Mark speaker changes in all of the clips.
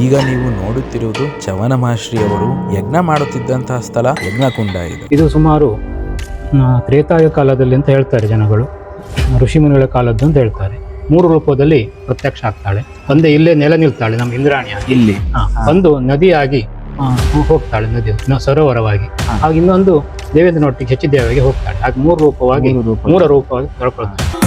Speaker 1: ಈಗ ನೀವು ನೋಡುತ್ತಿರುವುದು ಚವನ ಮಹರ್ಷಿಯವರು ಯಜ್ಞ ಮಾಡುತ್ತಿದ್ದಂತಹ ಸ್ಥಳ ಯಜ್ಞಕುಂಡ ಇದು.
Speaker 2: ಇದು ಸುಮಾರು ತ್ರೇತಾಯ ಕಾಲದಲ್ಲಿ ಅಂತ ಹೇಳ್ತಾರೆ ಜನಗಳು. ಋಷಿಮುನಿಗಳ ಕಾಲದ್ದು ಅಂತ ಹೇಳ್ತಾರೆ. ಮೂರು ರೂಪದಲ್ಲಿ ಪ್ರತ್ಯಕ್ಷ ಆಗ್ತಾಳೆ. ಒಂದೇ ಇಲ್ಲೇ ನೆಲೆ ನಿಲ್ತಾಳೆ ನಮ್ಮ ಇಂದ್ರಾಣಿ
Speaker 1: ಇಲ್ಲಿ.
Speaker 2: ಬಂದು ಒಂದು ನದಿಯಾಗಿ ಹೋಗ್ತಾಳೆ ನದಿ ಸರೋವರವಾಗಿ. ಹಾಗೆ ಇನ್ನೊಂದು ದೇವೇಂದ್ರನೊಟ್ಟಿಗೆ ಹೆಚ್ಚಿದೇವಿಗೆ ಹೋಗ್ತಾಳೆ. ಹಾಗೆ ಮೂರು ರೂಪವಾಗಿ
Speaker 1: ಮೂರು ರೂಪ.
Speaker 2: ಮೂರ ರೂಪವಾಗಿ ತೊಳ್ಕೊಳ್ತಾಳೆ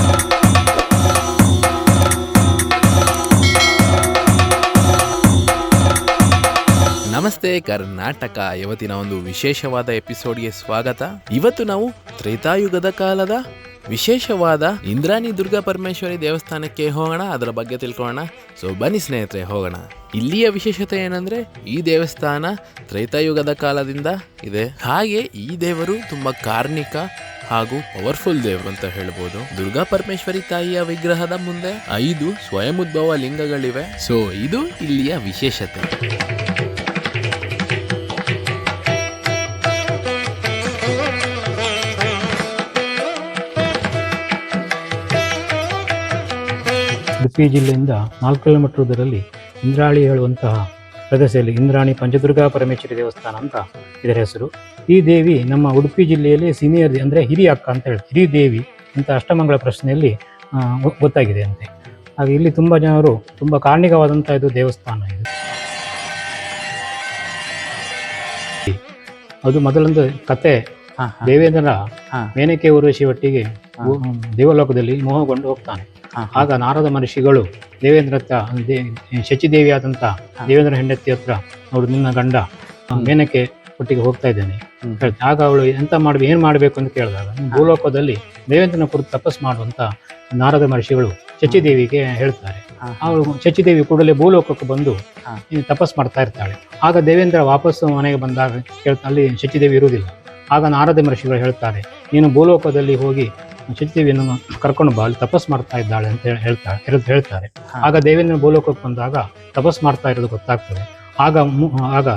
Speaker 1: ನಮಸ್ತೆ ಕರ್ನಾಟಕ ಇವತ್ತಿನ ಒಂದು ವಿಶೇಷವಾದ ಎಪಿಸೋಡ್ಗೆ ಸ್ವಾಗತ. ಇವತ್ತು ನಾವು ತ್ರೇತಾಯುಗದ ಕಾಲದ ವಿಶೇಷವಾದ ಇಂದ್ರಾಣಿ ದುರ್ಗಾ ಪರಮೇಶ್ವರಿ ದೇವಸ್ಥಾನಕ್ಕೆ ಹೋಗೋಣ, ಅದರ ಬಗ್ಗೆ ತಿಳ್ಕೊಳ್ಳೋಣ. ಸೊ ಬನ್ನಿ ಸ್ನೇಹಿತರೆ, ಹೋಗೋಣ. ಇಲ್ಲಿಯ ವಿಶೇಷತೆ ಏನಂದ್ರೆ, ಈ ದೇವಸ್ಥಾನ ತ್ರೇತಾಯುಗದ ಕಾಲದಿಂದ ಇದೆ. ಹಾಗೆ ಈ ದೇವರು ತುಂಬಾ ಕಾರ್ಣಿಕ ಹಾಗೂ ಪವರ್ಫುಲ್ ದೇವರು ಅಂತ ಹೇಳ್ಬೋದು. ದುರ್ಗಾ ಪರಮೇಶ್ವರಿ ತಾಯಿಯ ವಿಗ್ರಹದ ಮುಂದೆ ಐದು ಸ್ವಯಂಉದ್ಭವ ಲಿಂಗಗಳಿವೆ. ಸೊ ಇದು ಇಲ್ಲಿಯ ವಿಶೇಷತೆ.
Speaker 2: ಉಡುಪಿ ಜಿಲ್ಲೆಯಿಂದ ನಾಲ್ಕು ಕಿಲೋಮೀಟರ್ ದೂರದಲ್ಲಿ ಇಂದ್ರಾಳಿ ಹೇಳುವಂತಹ ಪ್ರದೇಶದಲ್ಲಿ ಇಂದ್ರಾಣಿ ಪಂಚದುರ್ಗಾ ಪರಮೇಶ್ವರಿ ದೇವಸ್ಥಾನ ಅಂತ ಇದರ ಹೆಸರು. ಈ ದೇವಿ ನಮ್ಮ ಉಡುಪಿ ಜಿಲ್ಲೆಯಲ್ಲಿ ಸೀನಿಯರ್ ಅಂದರೆ ಹಿರಿಯ ಅಕ್ಕ ಅಂತ ಹೇಳಿ ಹಿರಿ ದೇವಿ ಅಂತ ಅಷ್ಟಮಂಗಳ ಪ್ರಶ್ನೆಯಲ್ಲಿ ಗೊತ್ತಾಗಿದೆ ಅಂತೆ. ಹಾಗೆ ಇಲ್ಲಿ ತುಂಬ ಜನರು ತುಂಬ ಕಾರ್ಣಿಕವಾದಂಥ ಇದು ದೇವಸ್ಥಾನ ಇದು. ಅದು ಮೊದಲೊಂದು ಕತೆ ದೇವೇಂದ್ರನ
Speaker 1: ಹಾ.
Speaker 2: ಮೇನಕೆ ಊರ್ವಶಿ ಒಟ್ಟಿಗೆ ದೇವಲೋಕದಲ್ಲಿ ಮೋಹಗೊಂಡು ಹೋಗ್ತಾನೆ. ಆಗ ನಾರದ ಮಹರ್ಷಿಗಳು ದೇವೇಂದ್ರ ಶಚಿದೇವಿ ಆದಂತ ದೇವೇಂದ್ರ ಹೆಂಡತಿ ಹತ್ರ ನೋಡು ನಿನ್ನ ಗಂಡ ಮೇನಕೆ ಒಟ್ಟಿಗೆ ಹೋಗ್ತಾ ಇದ್ದೇನೆ. ಆಗ ಅವಳು ಎಂತ ಮಾಡ್ಬೇಕು ಏನ್ ಮಾಡ್ಬೇಕು ಅಂತ ಕೇಳಿದಾಗ ಭೂಲೋಕದಲ್ಲಿ ದೇವೇಂದ್ರನ ಕುರಿತು ತಪಸ್ ಮಾಡುವಂತ ನಾರದ ಮಹರ್ಷಿಗಳು ಶಚಿದೇವಿಗೆ ಹೇಳ್ತಾರೆ. ಅವಳು ಶಚಿದೇವಿ ಕೂಡಲೇ ಭೂಲೋಕಕ್ಕೆ ಬಂದು. ತಪಸ್ ಮಾಡ್ತಾ ಇರ್ತಾಳೆ. ಆಗ ದೇವೇಂದ್ರ ವಾಪಸ್ಸು ಮನೆಗೆ ಬಂದಾಗ ಕೇಳ್ತಾ ಅಲ್ಲಿ ಶಚಿದೇವಿ ಇರುವುದಿಲ್ಲ. ಆಗ ನಾರದ ಮಹರ್ಷಿಗಳು ಹೇಳ್ತಾರೆ ನೀನು ಭೂಲೋಕದಲ್ಲಿ ಹೋಗಿ ಶಚಿದೇವಿಯನ್ನು ಕರ್ಕೊಂಡು ಬಾ ಅಲ್ಲಿ ತಪಸ್ ಮಾಡ್ತಾ ಇದ್ದಾಳೆ ಅಂತ ಹೇಳಿ ಹೇಳ್ತಾರೆ ಹೇಳ್- ಹೇಳ್ತಾರೆ. ಆಗ ದೇವೇಂದ್ರ ಭೂಲೋಕಕ್ಕೆ ಬಂದಾಗ ತಪಸ್ ಮಾಡ್ತಾ ಇರೋದು ಗೊತ್ತಾಗ್ತದೆ. ಆಗ ಆಗ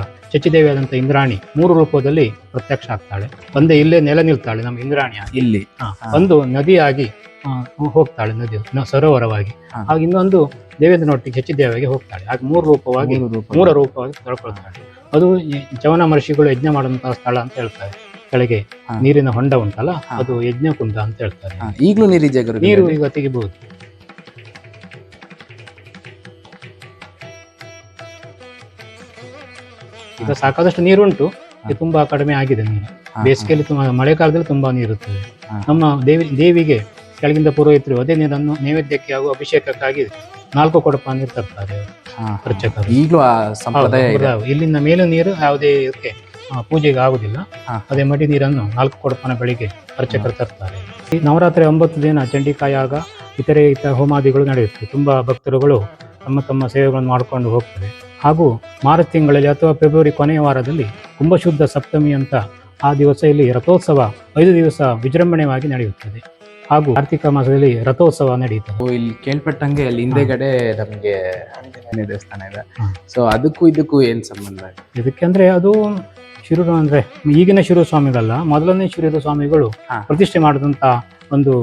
Speaker 2: ಆದಂತ ಇಂದ್ರಾಣಿ ಮೂರು ರೂಪದಲ್ಲಿ ಪ್ರತ್ಯಕ್ಷ ಆಗ್ತಾಳೆ. ಬಂದೆ ಇಲ್ಲೇ ನೆಲೆ ನಿಲ್ತಾಳೆ ನಮ್ಮ ಇಂದ್ರಾಣಿ
Speaker 1: ಇಲ್ಲಿ.
Speaker 2: ಒಂದು ನದಿಯಾಗಿ ಹೋಗ್ತಾಳೆ ನದಿ ಸರೋವರವಾಗಿ.
Speaker 1: ಆಗ
Speaker 2: ಹಾಗೆ ಇನ್ನೊಂದು ದೇವೇಂದ್ರನೊಟ್ಟಿಗೆ ಹೆಚ್ಚಿದೇವಿಗೆ ಹೋಗ್ತಾಳೆ. ಹಾಗೆ ಮೂರು ರೂಪವಾಗಿ ಮೂರ ರೂಪವಾಗಿ. ತೊಳ್ಕೊಳ್ತಾಳೆ. ಅದು ಈ ಚವನ ಮಹರ್ಷಿಗಳು ಯಜ್ಞ ಮಾಡುವಂತಹ ಸ್ಥಳ ಅಂತ ಹೇಳ್ತಾರೆ. ಕೆಳಗೆ ನೀರಿನ ಹೊಂಡ ಉಂಟಲ್ಲ ಅದು ಯಜ್ಞಕುಂಡ ಅಂತ ಹೇಳ್ತಾರೆ.
Speaker 1: ಈಗಲೂ ನೀರಿದೆ ಗುರು
Speaker 2: ನೀರು ಈಗ ತೆಗಿಬಹುದು ಈಗ ಸಾಕಾದಷ್ಟು ನೀರುಂಟು ಉಂಟು ತುಂಬಾ ಕಡಿಮೆ ಆಗಿದೆ ನೀರು. ಬೇಸಿಗೆಯಲ್ಲಿ ತುಂಬಾ ಮಳೆಗಾಲದಲ್ಲಿ ತುಂಬಾ ನೀರುತ್ತದೆ. ನಮ್ಮ ದೇವಿ ದೇವಿಗೆ ಕೆಳಗಿಂದ ಪುರೋಹಿತರು ಅದೇ ನೀರನ್ನು ನೈವೇದ್ಯಕ್ಕೆ ಹಾಗೂ ಅಭಿಷೇಕಕ್ಕಾಗಿ ನಾಲ್ಕು ಕೊಡಪ ನೀರು ತರ್ತಾರೆ. ಅರ್ಚಕರು.
Speaker 1: ಈಗಲೂ
Speaker 2: ಇಲ್ಲಿಂದ ಮೇಲು ನೀರು ಯಾವುದೇ ಇದಕ್ಕೆ ಪೂಜೆಗೆ ಆಗುದಿಲ್ಲ. ಅದೇ ಮಡಿ ನೀರನ್ನು ನಾಲ್ಕು ಕೊಡಪನ ಬೆಳಿಗ್ಗೆ ಅರ್ಚಕರು ತರ್ತಾರೆ. ಈ ನವರಾತ್ರಿ ಒಂಬತ್ತು ದಿನ ಚಂಡಿಕಾಯಾಗ ಇತರೆ ಇತರ ಹೋಮಾದಿಗಳು ನಡೆಯುತ್ತೆ. ತುಂಬಾ ಭಕ್ತರುಗಳು ತಮ್ಮ ತಮ್ಮ ಸೇವೆಗಳನ್ನು ಮಾಡಿಕೊಂಡು ಹೋಗ್ತಾರೆ. ಹಾಗೂ ಮಾರ್ಚ್ ತಿಂಗಳಲ್ಲಿ ಅಥವಾ ಫೆಬ್ರವರಿ ಕೊನೆಯ ವಾರದಲ್ಲಿ ಕುಂಭಶುದ್ಧ ಸಪ್ತಮಿ ಅಂತ ಆ ದಿವಸ ಇಲ್ಲಿ ರಥೋತ್ಸವ ಐದು ದಿವಸ ವಿಜೃಂಭಣೆಯಾಗಿ ನಡೆಯುತ್ತದೆ. ಹಾಗೂ ಕಾರ್ತಿಕ ಮಾಸದಲ್ಲಿ ರಥೋತ್ಸವ ನಡೆಯುತ್ತದೆ
Speaker 1: ಇಲ್ಲಿ ಕೇಳ್ಪಟ್ಟಂಗೆ ಅಲ್ಲಿ ಹಿಂದೆಗಡೆ ನಮಗೆ ದೇವಸ್ಥಾನ ಇದೆ. ಸೊ ಅದಕ್ಕೂ ಇದಕ್ಕೂ ಏನು ಸಂಬಂಧ?
Speaker 2: ಇದಕ್ಕೆ ಅಂದ್ರೆ ಅದು ಶಿರೂರು ಅಂದ್ರೆ ಈಗಿನ ಶಿರು ಸ್ವಾಮಿಗಳಲ್ಲ ಮೊದಲನೇ ಶಿರೂರು ಸ್ವಾಮಿಗಳು ಪ್ರತಿಷ್ಠೆ ಮಾಡಿದಂತ ಒಂದು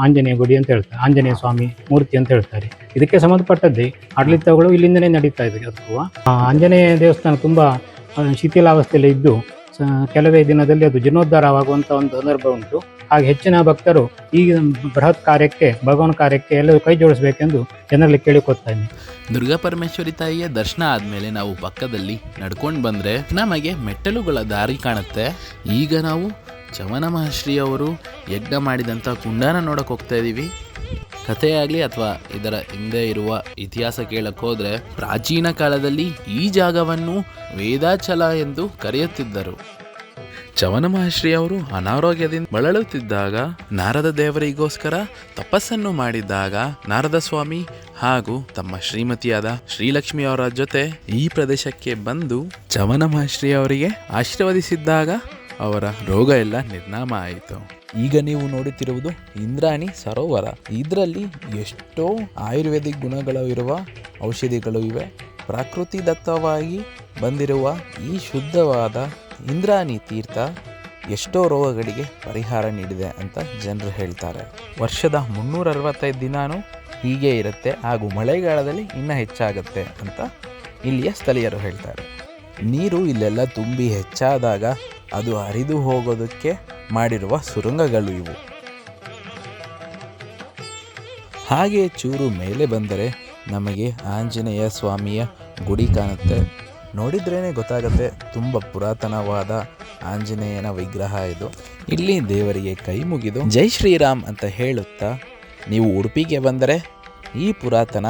Speaker 2: ಆಂಜನೇಯ ಗುಡಿ ಅಂತ ಹೇಳ್ತಾರೆ ಆಂಜನೇಯ ಸ್ವಾಮಿ ಮೂರ್ತಿ ಅಂತ ಹೇಳ್ತಾರೆ. ಇದಕ್ಕೆ ಸಂಬಂಧಪಟ್ಟದ್ದೇ ಆಡಳಿತಗಳು ಇಲ್ಲಿಂದನೇ ನಡೀತಾ ಇದೆ. ಅದು ಆಂಜನೇಯ ದೇವಸ್ಥಾನ ತುಂಬಾ ಶಿಥಿಲಾವಸ್ಥೆಯಲ್ಲಿ ಇದ್ದು ಕೆಲವೇ ದಿನದಲ್ಲಿ ಅದು ಜೀರ್ಣೋದ್ಧಾರವಾಗುವಂತ ಒಂದು ಸಂದರ್ಭ ಉಂಟು. ಹಾಗೆ ಹೆಚ್ಚಿನ ಭಕ್ತರು ಈ ಬೃಹತ್ ಕಾರ್ಯಕ್ಕೆ, ಭಗವಾನ್ ಕಾರ್ಯಕ್ಕೆ ಎಲ್ಲರೂ ಕೈ ಜೋಡಿಸಬೇಕೆಂದು ಜನರಲ್ಲಿ ಇದ್ದೀನಿ.
Speaker 1: ದುರ್ಗಾ ಪರಮೇಶ್ವರಿ ತಾಯಿಯ ದರ್ಶನ ಆದಮೇಲೆ ನಾವು ಪಕ್ಕದಲ್ಲಿ ನಡ್ಕೊಂಡು ಬಂದ್ರೆ ನಮಗೆ ಮೆಟ್ಟಲುಗಳ ದಾರಿ ಕಾಣುತ್ತೆ. ಈಗ ನಾವು ಚವನ ಮಹರ್ಷಿ ಅವರು ಯಜ್ಞ ಮಾಡಿದಂಥ ಕುಂಡನ ನೋಡಕ್ಕೆ ಹೋಗ್ತಾ ಇದೀವಿ. ಕಥೆಯಾಗಲಿ ಅಥವಾ ಇದರ ಹಿಂದೆ ಇರುವ ಇತಿಹಾಸ ಕೇಳಕ್ ಹೋದ್ರೆ ಪ್ರಾಚೀನ ಕಾಲದಲ್ಲಿ ಈ ಜಾಗವನ್ನು ವೇದಾಚಲ ಎಂದು ಕರೆಯುತ್ತಿದ್ದರು. ಚವನ ಮಹರ್ಷಿ ಅವರು ಅನಾರೋಗ್ಯದಿಂದ ಬಳಲುತ್ತಿದ್ದಾಗ, ನಾರದ ದೇವರಿಗೋಸ್ಕರ ತಪಸ್ಸನ್ನು ಮಾಡಿದ್ದಾಗ ನಾರದ ಸ್ವಾಮಿ ಹಾಗೂ ತಮ್ಮ ಶ್ರೀಮತಿಯಾದ ಶ್ರೀಲಕ್ಷ್ಮಿ ಅವರ ಜೊತೆ ಈ ಪ್ರದೇಶಕ್ಕೆ ಬಂದು ಚವನ ಮಹರ್ಷಿ ಅವರಿಗೆ ಆಶೀರ್ವದಿಸಿದ್ದಾಗ ಅವರ ರೋಗ ಎಲ್ಲ ನಿರ್ನಾಮ ಆಯಿತು. ಈಗ ನೀವು ನೋಡುತ್ತಿರುವುದು ಇಂದ್ರಾಣಿ ಸರೋವರ. ಇದರಲ್ಲಿ ಎಷ್ಟೋ ಆಯುರ್ವೇದಿಕ್ ಗುಣಗಳು ಇರುವ ಔಷಧಿಗಳು ಇವೆ. ಪ್ರಕೃತಿ ದತ್ತವಾಗಿ ಬಂದಿರುವ ಈ ಶುದ್ಧವಾದ ಇಂದ್ರಾಣಿ ತೀರ್ಥ ಎಷ್ಟೋ ರೋಗಗಳಿಗೆ ಪರಿಹಾರ ನೀಡಿದೆ ಅಂತ ಜನರು ಹೇಳ್ತಾರೆ. ವರ್ಷದ ಮುನ್ನೂರ ಅರವತ್ತೈದು ದಿನಾನು ಹೀಗೆ ಇರುತ್ತೆ ಹಾಗೂ ಮಳೆಗಾಲದಲ್ಲಿ ಇನ್ನೂ ಹೆಚ್ಚಾಗುತ್ತೆ ಅಂತ ಇಲ್ಲಿಯ ಸ್ಥಳೀಯರು ಹೇಳ್ತಾರೆ. ನೀರು ಇಲ್ಲೆಲ್ಲ ತುಂಬಿ ಹೆಚ್ಚಾದಾಗ ಅದು ಹರಿದು ಹೋಗೋದಕ್ಕೆ ಮಾಡಿರುವ ಸುರಂಗಗಳು ಇವು. ಹಾಗೆ ಚೂರು ಮೇಲೆ ಬಂದರೆ ನಮಗೆ ಆಂಜನೇಯ ಸ್ವಾಮಿಯ ಗುಡಿ ಕಾಣುತ್ತೆ. ನೋಡಿದ್ರೇ ಗೊತ್ತಾಗುತ್ತೆ ತುಂಬ ಪುರಾತನವಾದ ಆಂಜನೇಯನ ವಿಗ್ರಹ ಇದು. ಇಲ್ಲಿ ದೇವರಿಗೆ ಕೈ ಮುಗಿದು ಜೈ ಶ್ರೀರಾಮ್ ಅಂತ ಹೇಳುತ್ತಾ ನೀವು ಉಡುಪಿಗೆ ಬಂದರೆ ಈ ಪುರಾತನ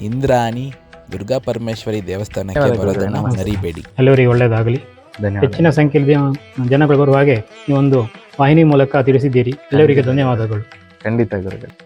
Speaker 1: ಇಂದ್ರಾಣಿ ದುರ್ಗಾ ಪರಮೇಶ್ವರಿ ದೇವಸ್ಥಾನಕ್ಕೆ ಬರೋದನ್ನು ಮರಿಬೇಡಿ.
Speaker 2: ಎಲ್ಲರಿಗೆ ಒಳ್ಳೆಯದಾಗಲಿ. ಹೆಚ್ಚಿನ ಸಂಖ್ಯೆಯಲ್ಲಿ ಜನಗಳು ಬರುವ ಹಾಗೆ ಈ ಒಂದು ವಾಹಿನಿ ಮೂಲಕ ತಿಳಿಸಿದ್ದೀರಿ. ಎಲ್ಲರಿಗೆ ಧನ್ಯವಾದಗಳು.
Speaker 3: ಖಂಡಿತ ಗುರುಗಳೇ.